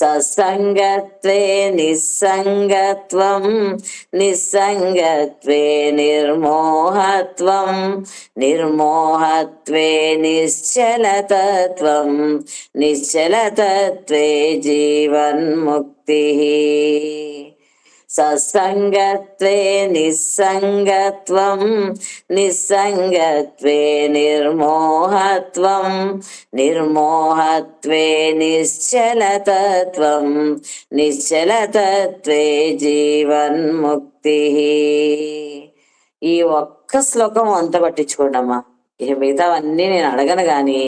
ससङ्गत्वे निस्सङ्गत्वं निस्सङ्गत्वे निर्मोहत्वं निर्मोहत्वे निश्चलतत्वं निश्चलतत्वे जीवन्मुक्तिः। సత్సంగత్వే నిస్సంగత్వం నిస్సంగత్వే నిర్మోహత్వం నిర్మోహత్వే నిశ్చలతత్వం నిశ్చలతత్వే జీవన్ముక్తి ఈ ఒక్క శ్లోకం అంత పట్టించుకోండమ్మా. ఇక మిగతావన్నీ నేను అడగను గాని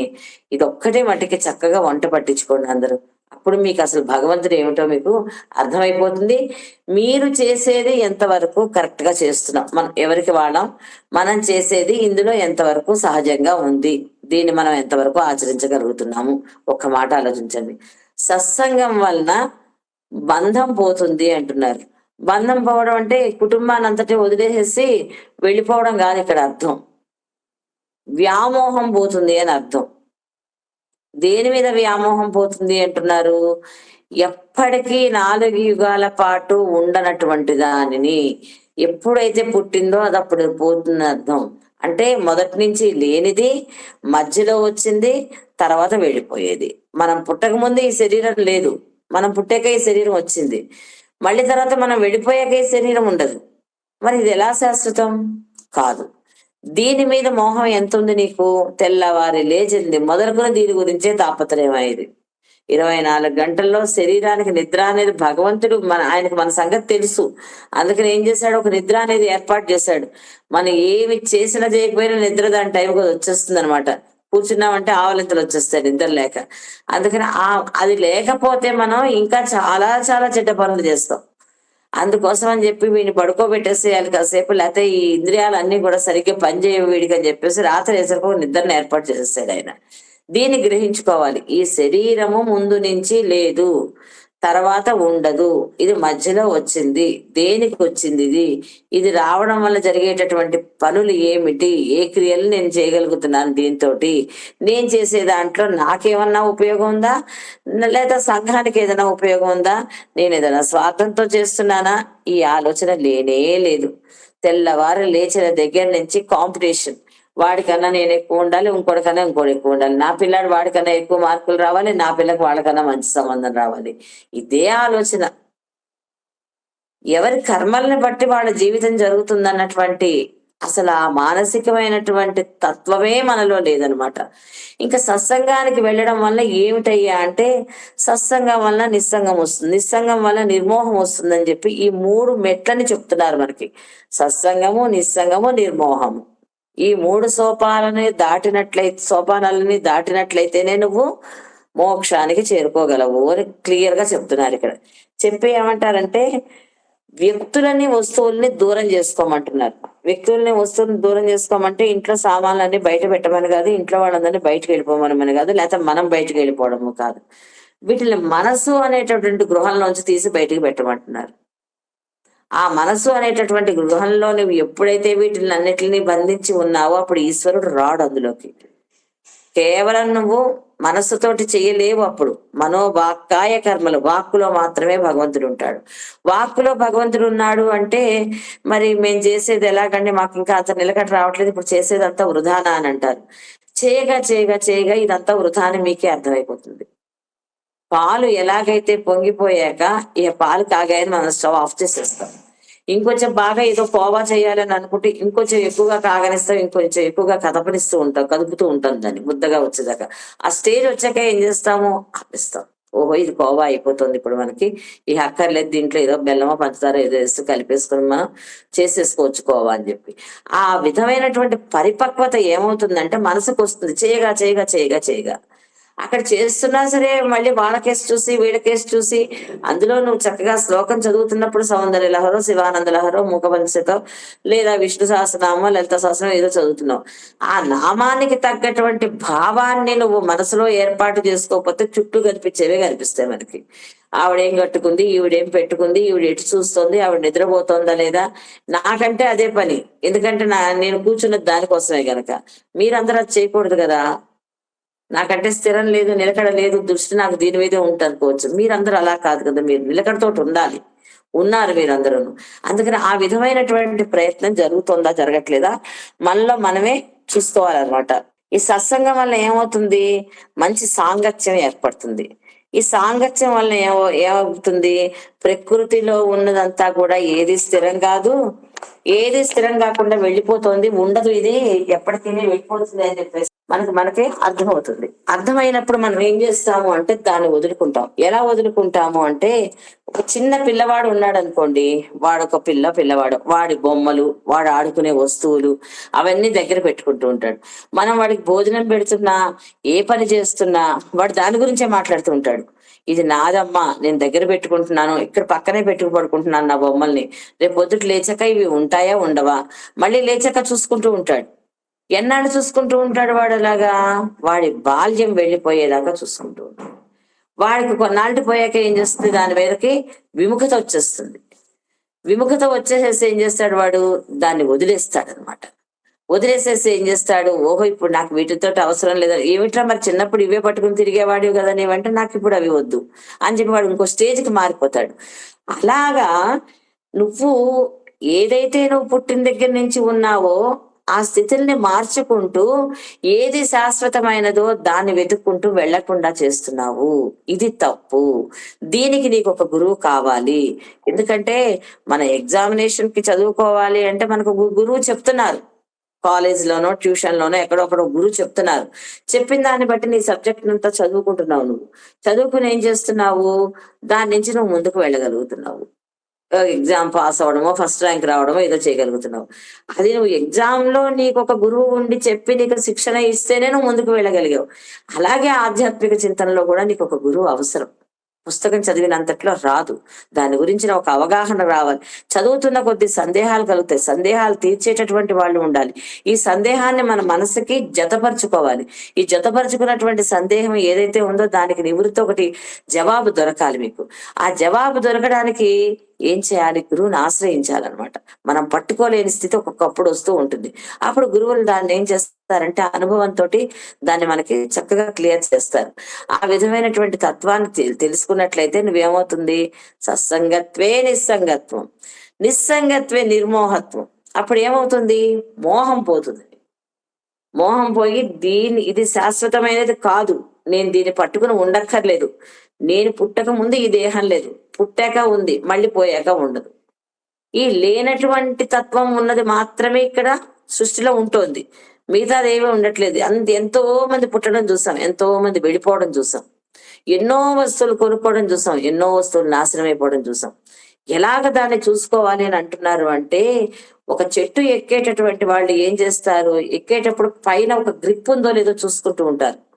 ఇది ఒక్కటే మట్టికి చక్కగా వంట పట్టించుకోండి అందరూ. అప్పుడు మీకు అసలు భగవంతుడు ఏమిటో మీకు అర్థమైపోతుంది. మీరు చేసేది ఎంతవరకు కరెక్ట్గా చేస్తున్నాం. మనం ఎవరికి వాడాం? మనం చేసేది ఇందులో ఎంతవరకు సహజంగా ఉంది? దీన్ని మనం ఎంతవరకు ఆచరించగలుగుతున్నాము? ఒక్క మాట ఆలోచించండి. సత్సంగం వలన బంధం పోతుంది అంటున్నారు. బంధం పోవడం అంటే కుటుంబాన్ని అంతటి వదిలేసేసి వెళ్ళిపోవడం కాదు ఇక్కడ అర్థం. వ్యామోహం పోతుంది అని అర్థం. దేని మీద వ్యామోహం పోతుంది అంటున్నారు? ఎప్పటికీ నాలుగు యుగాల పాటు ఉండనటువంటి దానిని ఎప్పుడైతే పుట్టిందో అది అప్పుడు పోతుంది అర్థం. అంటే మొదటి నుంచి లేనిది మధ్యలో వచ్చింది తర్వాత వెళ్ళిపోయేది. మనం పుట్టక ముందు ఈ శరీరం లేదు. మనం పుట్టాక ఈ శరీరం వచ్చింది. మళ్ళీ తర్వాత మనం వెళ్ళిపోయాక ఈ శరీరం ఉండదు. మరి ఇది ఎలా శాశ్వతం? కాదు. దీని మీద మోహం ఎంత ఉంది నీకు? తెల్లవారి లేచింది. మొదలుకొని దీని గురించే తాపత్రయమైంది. ఇరవై నాలుగు గంటల్లో శరీరానికి నిద్ర అనేది భగవంతుడు మన ఆయనకు మన సంగతి తెలుసు. అందుకని ఏం చేశాడు? ఒక నిద్ర అనేది ఏర్పాటు చేశాడు. మనం ఏమి చేసినా చేయకపోయినా నిద్ర దాని టైంకి వచ్చేస్తుంది అనమాట కూర్చున్నామంటే ఆవలింతలు వచ్చేస్తాయి నిద్ర లేక. అందుకని ఆ అది లేకపోతే మనం ఇంకా చాలా చాలా చెడ్డ పనులు చేస్తాం. అందుకోసం అని చెప్పి వీడిని పడుకోబెట్టేసేయాలి కాసేపు లేకపోతే ఈ ఇంద్రియాలు అన్ని కూడా సరిగ్గా పనిచేయవు వీడికి అని చెప్పేసి రాత్రి వేసరికి ఒక నిద్రను ఏర్పాటు చేసేసాడు ఆయన. దీన్ని గ్రహించుకోవాలి. ఈ శరీరము ముందు నుంచి లేదు. తర్వాత ఉండదు. ఇది మధ్యలో వచ్చింది. దేనికి వచ్చింది ఇది? ఇది రావడం వల్ల జరిగేటటువంటి పనులు ఏమిటి? ఏ క్రియలు నేను చేయగలుగుతున్నాను దీంతో నేను చేసే దాంట్లో నాకేమన్నా ఉపయోగం ఉందా? లేదా సంఘానికి ఏదైనా ఉపయోగం ఉందా? నేను ఏదైనా స్వార్థంతో చేస్తున్నానా? ఈ ఆలోచన లేనే లేదు. తెల్లవారు లేచిన దగ్గర నుంచి కాంపిటీషన్. వాడికన్నా నేను ఎక్కువ ఉండాలి ఇంకోటికన్నా ఇంకోటి ఎక్కువ ఉండాలి. నా పిల్లాడు వాడికన్నా ఎక్కువ మార్కులు రావాలి నా పిల్లకి వాళ్ళకన్నా మంచి సంబంధం రావాలి. ఇదే ఆలోచన. ఎవరి కర్మల్ని బట్టి వాళ్ళ జీవితం జరుగుతుందన్నటువంటి అసలు ఆ మానసికమైనటువంటి తత్వమే మనలో లేదనమాట. ఇంకా సత్సంగానికి వెళ్ళడం వల్ల ఏమిటయ్యా అంటే సత్సంగం వల్ల నిస్సంగం వస్తుంది. నిస్సంగం వల్ల నిర్మోహం వస్తుందని చెప్పి ఈ మూడు మెట్లని చెప్తున్నారు మనకి. సత్సంగము నిస్సంగము నిర్మోహము. ఈ మూడు సోపాలని దాటినట్లయితే సోపానాలని దాటినట్లయితేనే నువ్వు మోక్షానికి చేరుకోగలవు అని క్లియర్గా చెప్తున్నారు ఇక్కడ. చెప్పి ఏమంటారంటే వ్యక్తులని వస్తువుల్ని దూరం చేసుకోమంటున్నారు. వ్యక్తుల్ని వస్తువులను దూరం చేసుకోమంటే ఇంట్లో సామాన్లన్నీ బయట పెట్టమని కాదు ఇంట్లో వాళ్ళందరినీ బయటకు వెళ్ళిపోమని కాదు లేకపోతే మనం బయటకు వెళ్ళిపోవడము కాదు. వీటిని మనసు అనేటటువంటి గృహంలోంచి తీసి బయటకు పెట్టమంటున్నారు. ఆ మనసు అనేటటువంటి గృహంలో నువ్వు ఎప్పుడైతే వీటిని అన్నిటిని బంధించి ఉన్నావో అప్పుడు ఈశ్వరుడు రాడు అందులోకి. కేవలం నువ్వు మనస్సుతోటి చేయలేవు అప్పుడు. మనోవాక్కాయ కర్మలు. వాక్కులో మాత్రమే భగవంతుడు ఉంటాడు. వాక్కులో భగవంతుడు ఉన్నాడు అంటే మరి మేము చేసేది ఎలాగంటే మాకు ఇంకా అంత నిలకడ రావట్లేదు. ఇప్పుడు చేసేదంతా వృధానా అని అంటారు. చేయగా చేయగా చేయగా ఇదంతా వృధా అని మీకే అర్థమైపోతుంది. పాలు ఎలాగైతే పొంగిపోయాక ఈ పాలు కాగాయని మనం స్టవ్ ఆఫ్ చేసేస్తాం. ఇంకొంచెం బాగా ఏదో కోవా చేయాలని అనుకుంటే ఇంకొంచెం ఎక్కువగా కాగనిస్తాం ఇంకొంచెం ఎక్కువగా కదపనిస్తూ ఉంటాం కదుపుతూ ఉంటాం దాన్ని ముద్దగా వచ్చేదాకా. ఆ స్టేజ్ వచ్చాక ఏం చేస్తాము? ఆపిస్తాం. ఓహో ఇది కోవా అయిపోతుంది ఇప్పుడు మనకి. ఈ అక్కర్లేదు దీంట్లో ఏదో బెల్లమో పంచదార ఏదో వేస్తూ కలిపేసుకుని మనం చేసేసుకోవచ్చు కోవా అని చెప్పి. ఆ విధమైనటువంటి పరిపక్వత ఏమవుతుందంటే మనసుకు వస్తుంది చేయగా చేయగా చేయగా చేయగా. అక్కడ చేస్తున్నా సరే మళ్ళీ వాళ్ళ కేసు చూసి వీళ్ళ కేసు చూసి అందులో నువ్వు చక్కగా శ్లోకం చదువుతున్నప్పుడు సౌందర్య లహరో శివానంద లహరో ముఖవంశతో లేదా విష్ణు సహస్రనామో లలిత సహస్రం ఏదో చదువుతున్నావు. ఆ నామానికి తగ్గటువంటి భావాన్ని నువ్వు మనసులో ఏర్పాటు చేసుకోకపోతే చుట్టూ కనిపించేవే కనిపిస్తాయి మనకి. ఆవిడేం కట్టుకుంది ఈవిడేం పెట్టుకుంది ఈవిడ ఎటు చూస్తుంది ఆవిడ నిద్రపోతుందా లేదా? నాకంటే అదే పని. ఎందుకంటే నా నేను కూర్చున్నది దానికోసమే గనక. మీరందరూ అది చేయకూడదు కదా. నాకంటే స్థిరం లేదు నిలకడ లేదు దృష్టి నాకు దీని మీదే ఉంటుంది మీరందరూ అలా కాదు కదా మీరు నిలకడతోటి ఉండాలి. ఉన్నారు మీరందరూ అందుకని ఆ విధమైనటువంటి ప్రయత్నం జరుగుతుందా జరగట్లేదా? మనలో మనమే చూసుకోవాలన్నమాట. ఈ సత్సంగం వల్ల ఏమవుతుంది? మంచి సాంగత్యం ఏర్పడుతుంది. ఈ సాంగత్యం వల్ల ఏమో ఏమవుతుంది? ప్రకృతిలో ఉన్నదంతా కూడా ఏది స్థిరం కాదు. ఏది స్థిరం కాకుండా వెళ్ళిపోతుంది ఉండదు ఇది. ఎప్పటికీ వెళ్ళిపోతుంది అని చెప్పేసి మనకి మనకే అర్థమవుతుంది. అర్థమైనప్పుడు మనం ఏం చేస్తాము అంటే దాన్ని వదులుకుంటాం. ఎలా వదులుకుంటాము అంటే ఒక చిన్న పిల్లవాడు ఉన్నాడు అనుకోండి వాడొక పిల్ల పిల్లవాడు. వాడి బొమ్మలు వాడు ఆడుకునే వస్తువులు అవన్నీ దగ్గర పెట్టుకుంటూ ఉంటాడు. మనం వాడికి భోజనం పెడుతున్నా ఏ పని చేస్తున్నా వాడు దాని గురించే మాట్లాడుతూ ఉంటాడు. ఇది నాదమ్మా నేను దగ్గర పెట్టుకుంటున్నాను ఇక్కడ పక్కనే పెట్టుకు పడుకుంటున్నాను నా బొమ్మల్ని. రేపు పొద్దుట లేచాక ఇవి ఉంటాయా ఉండవా? మళ్ళీ లేచాక చూసుకుంటూ ఉంటాడు. ఎన్నాళ్ళు చూసుకుంటూ ఉంటాడు వాడు అలాగా? వాడి బాల్యం వెళ్ళిపోయేదాకా చూసుకుంటూ ఉంటాడు. వాడికి కొన్నాళ్ళు పోయాక ఏం చేస్తుంది? దాని మీదకి విముఖత వచ్చేస్తుంది. విముఖత వచ్చేసేసి ఏం చేస్తాడు వాడు? దాన్ని వదిలేస్తాడు అనమాట వదిలేసేసి ఏం చేస్తాడు? ఓహో ఇప్పుడు నాకు వీటితో అవసరం లేదా? ఏమిట్రా మరి చిన్నప్పుడు ఇవే పట్టుకుని తిరిగేవాడివి కదా? నీవంటే నాకు ఇప్పుడు అవి వద్దు అని చెప్పి వాడు ఇంకో స్టేజ్కి మారిపోతాడు. అలాగా నువ్వు ఏదైతే నువ్వు పుట్టిన దగ్గర నుంచి ఉన్నావో ఆ స్థితుల్ని మార్చుకుంటూ ఏది శాశ్వతమైనదో దాన్ని వెతుక్కుంటూ వెళ్ళకుండా చేస్తున్నావు. ఇది తప్పు. దీనికి నీకు ఒక గురువు కావాలి. ఎందుకంటే మన ఎగ్జామినేషన్కి చదువుకోవాలి అంటే మనకు గురువు చెప్తున్నారు. కాలేజ్ లోనో ట్యూషన్ లోనో ఎక్కడో ఒకడో గురువు చెప్తున్నారు. చెప్పిన దాన్ని బట్టి నీ సబ్జెక్ట్ అంతా చదువుకుంటున్నావు నువ్వు. చదువుకుని ఏం చేస్తున్నావు? దాని నుంచి నువ్వు ముందుకు వెళ్ళగలుగుతున్నావు. ఎగ్జామ్ పాస్ అవడమో ఫస్ట్ ర్యాంక్ రావడమో ఏదో చేయగలుగుతున్నావు. అది నువ్వు ఎగ్జామ్లో నీకు ఒక గురువు ఉండి చెప్పి నీకు శిక్షణ ఇస్తేనే నువ్వు ముందుకు వెళ్ళగలిగావు. అలాగే ఆధ్యాత్మిక చింతనలో కూడా నీకు ఒక గురువు అవసరం. పుస్తకం చదివినంతట్లో రాదు. దాని గురించిన ఒక అవగాహన రావాలి. చదువుతున్న కొద్ది సందేహాలు కలుగుతాయి. సందేహాలు తీర్చేటటువంటి వాళ్ళు ఉండాలి. ఈ సందేహాన్ని మన మనసుకి జతపరుచుకోవాలి. ఈ జతపరుచుకున్నటువంటి సందేహం ఏదైతే ఉందో దానికి నివృత్తి ఒకటి జవాబు దొరకాలి మీకు. ఆ జవాబు దొరకడానికి ఏం చేయాలి? గురువుని ఆశ్రయించాలన్నమాట. మనం పట్టుకోలేని స్థితి ఒక్కొక్కప్పుడు వస్తూ ఉంటుంది. అప్పుడు గురువులు దాన్ని ఏం చేస్తారంటే అనుభవంతో దాన్ని మనకి చక్కగా క్లియర్ చేస్తారు. ఆ విధమైనటువంటి తత్వాన్ని తెలుసుకున్నట్లయితే నువ్వేమవుతుంది? సత్సంగత్వే నిస్సంగత్వం. నిస్సంగత్వే నిర్మోహత్వం. అప్పుడు ఏమవుతుంది? మోహం పోతుంది. మోహం పోయి దీని ఇది శాశ్వతమైనది కాదు. నేను దీన్ని పట్టుకుని ఉండక్కర్లేదు. నేను పుట్టక ముందు ఈ దేహం లేదు. పుట్టాక ఉంది. మళ్ళీ పోయాక ఉండదు. ఈ లేనటువంటి తత్వం ఉన్నది మాత్రమే ఇక్కడ సృష్టిలో ఉంటుంది. మిగతాది ఏమీ ఉండట్లేదు. అంత ఎంతో మంది పుట్టడం చూసాం. ఎంతో మంది వెళ్ళిపోవడం చూసాం. ఎన్నో వస్తువులు కొనుక్కోవడం చూసాం. ఎన్నో వస్తువులు నాశనం అయిపోవడం చూసాం. ఎలాగ దాన్ని చూసుకోవాలి అని అంటున్నారు అంటే ఒక చెట్టు ఎక్కేటటువంటి వాళ్ళు ఏం చేస్తారు? ఎక్కేటప్పుడు పైన ఒక గ్రిప్ ఉందో లేదో చూసుకుంటూ ఉంటారు.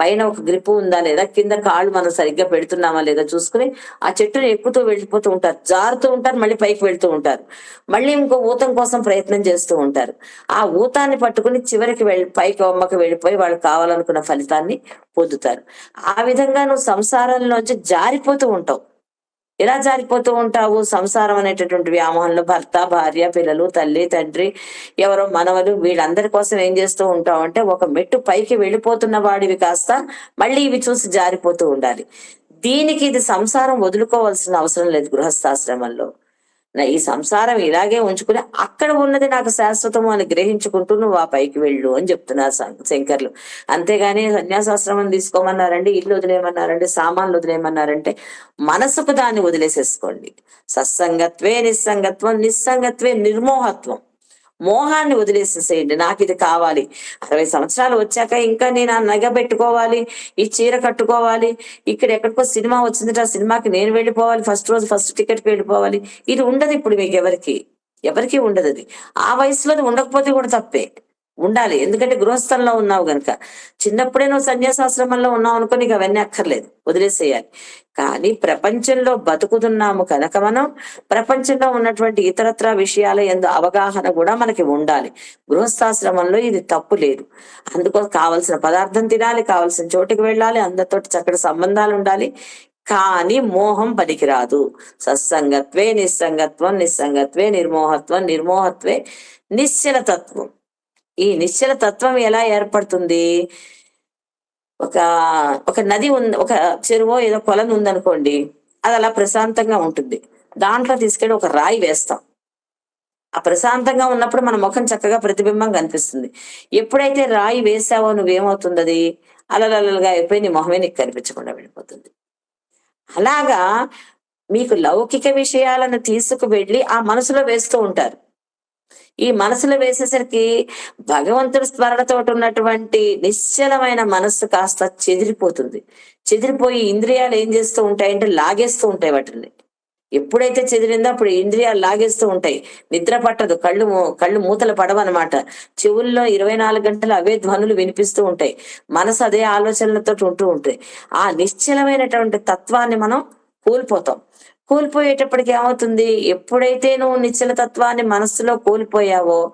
పైన ఒక గ్రిప్ ఉందా లేదా కింద కాళ్ళు మనం సరిగ్గా పెడుతున్నామా లేదా చూసుకుని ఆ చెట్టుని ఎక్కుతూ వెళ్ళిపోతూ ఉంటారు. జారుతూ ఉంటారు మళ్ళీ పైకి వెళ్తూ ఉంటారు. మళ్ళీ ఇంకో ఊతం కోసం ప్రయత్నం చేస్తూ ఉంటారు. ఆ ఊతాన్ని పట్టుకుని చివరికి వెళ్ళి పైకి అమ్మకి వెళ్ళిపోయి వాళ్ళు కావాలనుకున్న ఫలితాన్ని పొందుతారు. ఆ విధంగా నువ్వు సంసారంలోంచి జారిపోతూ ఉంటావు. ఎలా జారిపోతూ ఉంటావు? సంసారం అనేటటువంటి వ్యామోహంలో భర్త భార్య పిల్లలు తల్లి తండ్రి ఎవరో మనవలు వీళ్ళందరి కోసం ఏం చేస్తూ ఉంటావు అంటే ఒక మెట్టు పైకి వెళ్ళిపోతున్న వాడివి కాస్త మళ్ళీ ఇవి చూసి జారిపోతూ ఉండాలి. దీనికి ఇది సంసారం వదులుకోవాల్సిన అవసరం లేదు గృహస్థాశ్రమంలో. నా ఈ సంసారం ఇలాగే ఉంచుకుని అక్కడ ఉన్నది నాకు శాశ్వతము అని గ్రహించుకుంటూ నువ్వు ఆ పైకి వెళ్ళు అని చెప్తున్నారు శంకర్లు. అంతేగాని సన్యాసాశ్రమం తీసుకోమన్నారండి ఇల్లు వదిలేయమన్నారండి సామాన్లు వదిలేయమన్నారంటే మనసుకు దాన్ని వదిలేసేసుకోండి. సత్సంగత్వే నిస్సంగత్వం నిస్సంగత్వే నిర్మోహత్వం. మోహాన్ని వదిలేసేసేయండి. నాకు ఇది కావాలి. అరవై సంవత్సరాలు వచ్చాక ఇంకా నేను ఆ నగ పెట్టుకోవాలి ఈ చీర కట్టుకోవాలి ఇక్కడ ఎక్కడికో సినిమా వచ్చిందంటే ఆ సినిమాకి నేను వెళ్ళిపోవాలి ఫస్ట్ రోజు ఫస్ట్ టికెట్కి వెళ్ళిపోవాలి. ఇది ఉండదు ఇప్పుడు మీకు ఎవరికి. ఎవరికి ఉండదు అది. ఆ వయసులో ఉండకపోతే కూడా తప్పే. ఉండాలి. ఎందుకంటే గృహస్థంలో ఉన్నావు కనుక చిన్నప్పుడే నువ్వు సన్యాసాశ్రమంలో ఉన్నావు అనుకో నీకు అవన్నీ అక్కర్లేదు. వదిలేసేయాలి. కానీ ప్రపంచంలో బతుకుతున్నాము కనుక మనం ప్రపంచంలో ఉన్నటువంటి ఇతరత్ర విషయాల ఎందు అవగాహన కూడా మనకి ఉండాలి. గృహస్థాశ్రమంలో ఇది తప్పు లేదు. అందుకోసం కావలసిన పదార్థం తినాలి కావలసిన చోటుకి వెళ్ళాలి అందరితోటి చక్కటి సంబంధాలు ఉండాలి. కానీ మోహం పనికిరాదు. సత్సంగత్వే నిస్సంగత్వం నిస్సంగత్వే నిర్మోహత్వం నిర్మోహత్వే నిశ్చలతత్వం. ఈ నిశ్చల తత్వం ఎలా ఏర్పడుతుంది? ఒక ఒక నది ఉంది ఒక చెరువు ఏదో పొలం ఉందనుకోండి అది అలా ప్రశాంతంగా ఉంటుంది. దాంట్లో తీసుకెళ్ళి ఒక రాయి వేస్తాం. ఆ ప్రశాంతంగా ఉన్నప్పుడు మన ముఖం చక్కగా ప్రతిబింబం కనిపిస్తుంది. ఎప్పుడైతే రాయి వేసావో నువ్వేమవుతుంది అది అలలలలుగా అయిపోయి నీ మొహమే నీకు కనిపించకుండా వెళ్ళిపోతుంది. అలాగా మీకు లౌకిక విషయాలను తీసుకువెళ్ళి ఆ మనసులో వేస్తూ ఉంటారు. ఈ మనసులో వేసేసరికి భగవంతుడి స్మరణతో ఉన్నటువంటి నిశ్చలమైన మనస్సు కాస్త చెదిరిపోతుంది. చెదిరిపోయి ఇంద్రియాలు ఏం చేస్తూ ఉంటాయంటే లాగేస్తూ ఉంటాయి వాటిని. ఎప్పుడైతే చెదిరిందో అప్పుడు ఇంద్రియాలు లాగేస్తూ ఉంటాయి. నిద్ర పట్టదు కళ్ళు మూ- కళ్ళు మూతలు పడవన్నమాట. చెవుల్లో ఇరవై నాలుగు గంటలు అవే ధ్వనులు వినిపిస్తూ ఉంటాయి. మనసు అదే ఆలోచనలతో ఉంటూ ఉంటాయి ఆ నిశ్చలమైనటువంటి తత్వాన్ని మనం కోల్పోతాం. కోల్పోయేటప్పటికి ఏమవుతుంది? ఎప్పుడైతే నువ్వు నిశ్చల తత్వాన్ని మనస్సులో కోల్పోయావో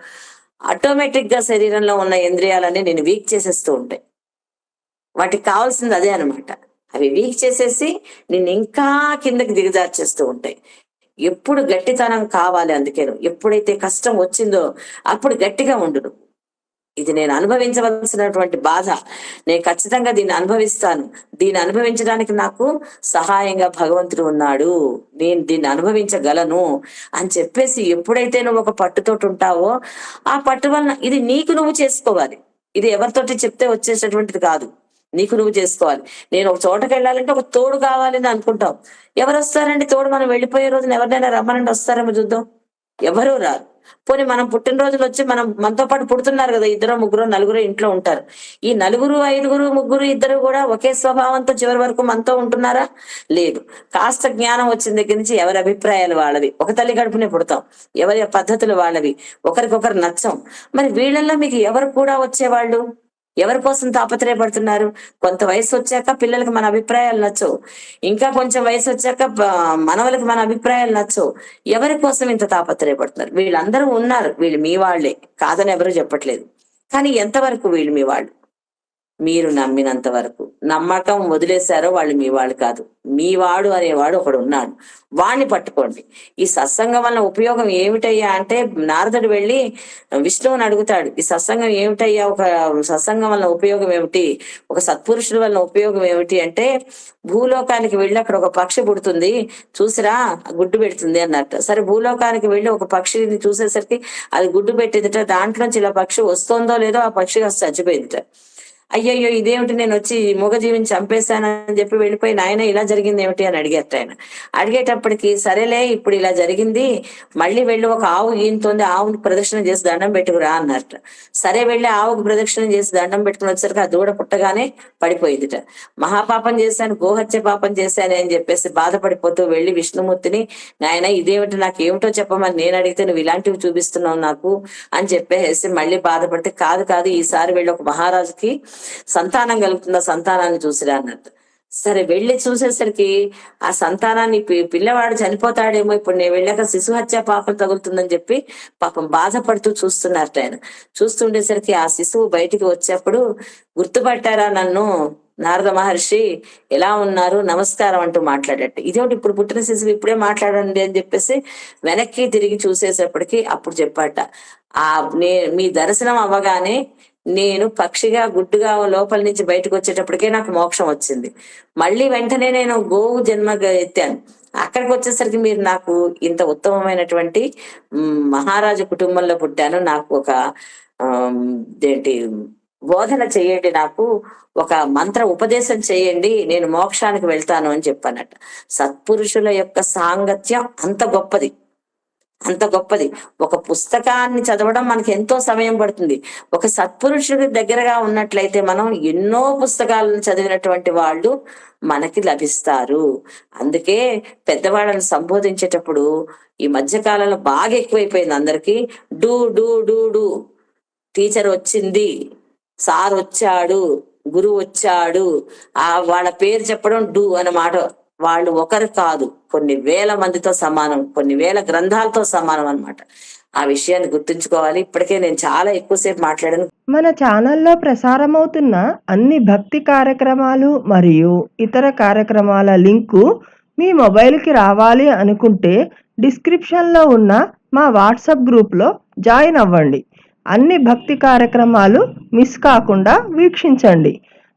ఆటోమేటిక్గా శరీరంలో ఉన్న ఇంద్రియాలన్నీ నేను వీక్ చేసేస్తూ ఉంటాయి. వాటికి కావాల్సింది అదే అన్నమాట. అవి వీక్ చేసేసి నిన్ను ఇంకా కిందకి దిగజార్చేస్తూ ఉంటాయి. ఎప్పుడు గట్టితనం కావాలి అందుకే ఎప్పుడైతే కష్టం వచ్చిందో అప్పుడు గట్టిగా ఉండును ఇది నేను అనుభవించవలసినటువంటి బాధ. నేను ఖచ్చితంగా దీన్ని అనుభవిస్తాను. దీన్ని అనుభవించడానికి నాకు సహాయంగా భగవంతుడు ఉన్నాడు. నేను దీన్ని అనుభవించగలను అని చెప్పేసి ఎప్పుడైతే నువ్వు ఒక పట్టుతోటి ఉంటావో ఆ పట్టు వలన ఇది నీకు నువ్వు చేసుకోవాలి. ఇది ఎవరితోటి చెప్తే వచ్చేసినటువంటిది కాదు. నీకు నువ్వు చేసుకోవాలి. నేను ఒక చోటకి వెళ్ళాలంటే ఒక తోడు కావాలని అనుకుంటాం. ఎవరు వస్తారండి తోడు? మనం వెళ్ళిపోయే రోజున ఎవరినైనా రమ్మనండి వస్తారేమో చూద్దాం. ఎవరు రారు. పోనీ మనం పుట్టినరోజులు వచ్చి మనం మనతో పాటు పుడుతున్నారు కదా ఇద్దరు ముగ్గురు నలుగురు ఇంట్లో ఉంటారు. ఈ నలుగురు ఐదుగురు ముగ్గురు ఇద్దరు కూడా ఒకే స్వభావంతో చివరి వరకు మనతో ఉంటున్నారా? లేదు. కాస్త జ్ఞానం వచ్చిన దగ్గర నుంచి ఎవరి అభిప్రాయాలు వాళ్ళవి? ఒక తల్లి గడుపునే పుడతాం. ఎవరి పద్ధతులు వాళ్ళవి? ఒకరికొకరు నచ్చం. మరి వీళ్ళల్లో మీకు ఎవరు కూడా వచ్చేవాళ్ళు? ఎవరి కోసం తాపత్రయపడుతున్నారు? కొంత వయసు వచ్చాక పిల్లలకి మన అభిప్రాయాలు నచ్చవు. ఇంకా కొంచెం వయసు వచ్చాక ప- మనవలకి మన అభిప్రాయాలు నచ్చవు. ఎవరి కోసం ఇంత తాపత్రయపడుతున్నారు? వీళ్ళందరూ ఉన్నారు. వీళ్ళు మీ వాళ్ళే. కాదని ఎవరు చెప్పట్లేదు. కానీ ఎంతవరకు వీళ్ళు మీ వాళ్ళు? మీరు నమ్మినంత వరకు. నమ్మకం వదిలేశారో వాళ్ళు మీ వాళ్ళు కాదు. మీ వాడు అనేవాడు ఒకడు ఉన్నాడు. వాణ్ణి పట్టుకోండి. ఈ సత్సంగం వల్ల ఉపయోగం ఏమిటయ్యా అంటే నారదుడు వెళ్ళి విష్ణువుని అడుగుతాడు. ఈ సత్సంగం ఏమిటయ్యా? ఒక సత్సంగం వల్ల ఉపయోగం ఏమిటి? ఒక సత్పురుషుల వల్ల ఉపయోగం ఏమిటి అంటే భూలోకానికి వెళ్ళి అక్కడ ఒక పక్షి పుడుతుంది. చూసిరా గుడ్డు పెడుతుంది అన్నట్టు. సరే భూలోకానికి వెళ్ళి ఒక పక్షిని చూసేసరికి అది గుడ్డు పెట్టేదిట. దాంట్లోంచి ఇలా పక్షి వస్తుందో లేదో ఆ పక్షి కాస్త చచ్చిపోయిందిట. అయ్యయ్యో ఇదేమిటి నేను వచ్చి ఈ మూగజీవిని చంపేశానని చెప్పి వెళ్ళిపోయి నాయన ఇలా జరిగింది ఏమిటి అని అడిగేట ఆయన. అడిగేటప్పటికి సరేలే ఇప్పుడు ఇలా జరిగింది మళ్ళీ వెళ్ళి ఒక ఆవు ఈనుతోంది ఆవుని ప్రదక్షిణ చేసి దండం పెట్టుకురా అన్నట్టు సరే వెళ్ళి ఆవుకు ప్రదక్షిణ చేసి దండం పెట్టుకుని వచ్చేసరికి ఆ దూడ పుట్టగానే పడిపోయిందిట. మహాపాపం చేశాను గోహత్య పాపం చేశాను అని చెప్పేసి బాధపడిపోతూ వెళ్ళి విష్ణుమూర్తిని నాయన ఇదేమిటి నాకు ఏమిటో చెప్పమని నేను అడిగితే నువ్వు ఇలాంటివి చూపిస్తున్నావు నాకు అని చెప్పేసి మళ్ళీ బాధపడితే కాదు కాదు ఈసారి వెళ్ళి ఒక మహారాజుకి సంతానం కలుగుతుందా? సంతానాన్ని చూసిరా అన్నట్టు. సరే వెళ్ళి చూసేసరికి ఆ సంతానాన్ని పి- పిల్లవాడు చనిపోతాడేమో ఇప్పుడు నేను వెళ్ళాక శిశు హత్య పాపం తగులుతుందని చెప్పి పాపం బాధపడుతూ చూస్తున్నారట ఆయన. చూస్తుండేసరికి ఆ శిశువు బయటికి వచ్చేప్పుడు గుర్తుపట్టారా నన్ను? నారద మహర్షి ఎలా ఉన్నారు? నమస్కారం అంటూ మాట్లాడట ఇదేమిటి ఇప్పుడు పుట్టిన శిశువు ఇప్పుడే మాట్లాడండి అని చెప్పేసి వెనక్కి తిరిగి చూసేసప్పటికి అప్పుడు చెప్పాట. ఆ నే మీ దర్శనం అవ్వగానే నేను పక్షిగా గుడ్డుగా లోపల నుంచి బయటకు వచ్చేటప్పటికే నాకు మోక్షం వచ్చింది. మళ్ళీ వెంటనే నేను గోవు జన్మ ఎత్తాను. అక్కడికి వచ్చేసరికి మీరు నాకు ఇంత ఉత్తమమైనటువంటి మహారాజు కుటుంబంలో పుట్టాను. నాకు ఒక ఏంటి బోధన చేయండి నాకు ఒక మంత్ర ఉపదేశం చేయండి నేను మోక్షానికి వెళ్తాను అని చెప్పానట సత్పురుషుల యొక్క సాంగత్యం అంత గొప్పది. అంత గొప్పది. ఒక పుస్తకాన్ని చదవడం మనకి ఎంతో సమయం పడుతుంది. ఒక సత్పురుషుడి దగ్గరగా ఉన్నట్లయితే మనం ఎన్నో పుస్తకాలను చదివినటువంటి వాళ్ళు మనకి లభిస్తారు. అందుకే పెద్దవాళ్ళని సంబోధించేటప్పుడు ఈ మధ్య కాలంలో బాగా ఎక్కువైపోయింది అందరికి. డూ డూ డూ డూ. టీచర్ వచ్చింది. సార్ వచ్చాడు. గురువు వచ్చాడు. ఆ వాళ్ళ పేరు చెప్పడం డూ అన్నమాట వాళ్ళు ఒకరు కాదు. కొన్ని వేల మందితో సమానం కొన్ని వేల గ్రంథాలతో సమానం అనమాట ఆ విషయాన్ని గుర్తుంచుకోవాలి. ఇప్పటికే నేను చాలా ఎక్కువసేపు మాట్లాడాను. మన ఛానల్లో ప్రసారమవుతున్న అన్ని భక్తి కార్యక్రమాలు మరియు ఇతర కార్యక్రమాల లింకు మీ మొబైల్కి రావాలి అనుకుంటే డిస్క్రిప్షన్లో ఉన్న మా వాట్సాప్ గ్రూప్లో జాయిన్ అవ్వండి. అన్ని భక్తి కార్యక్రమాలు మిస్ కాకుండా వీక్షించండి.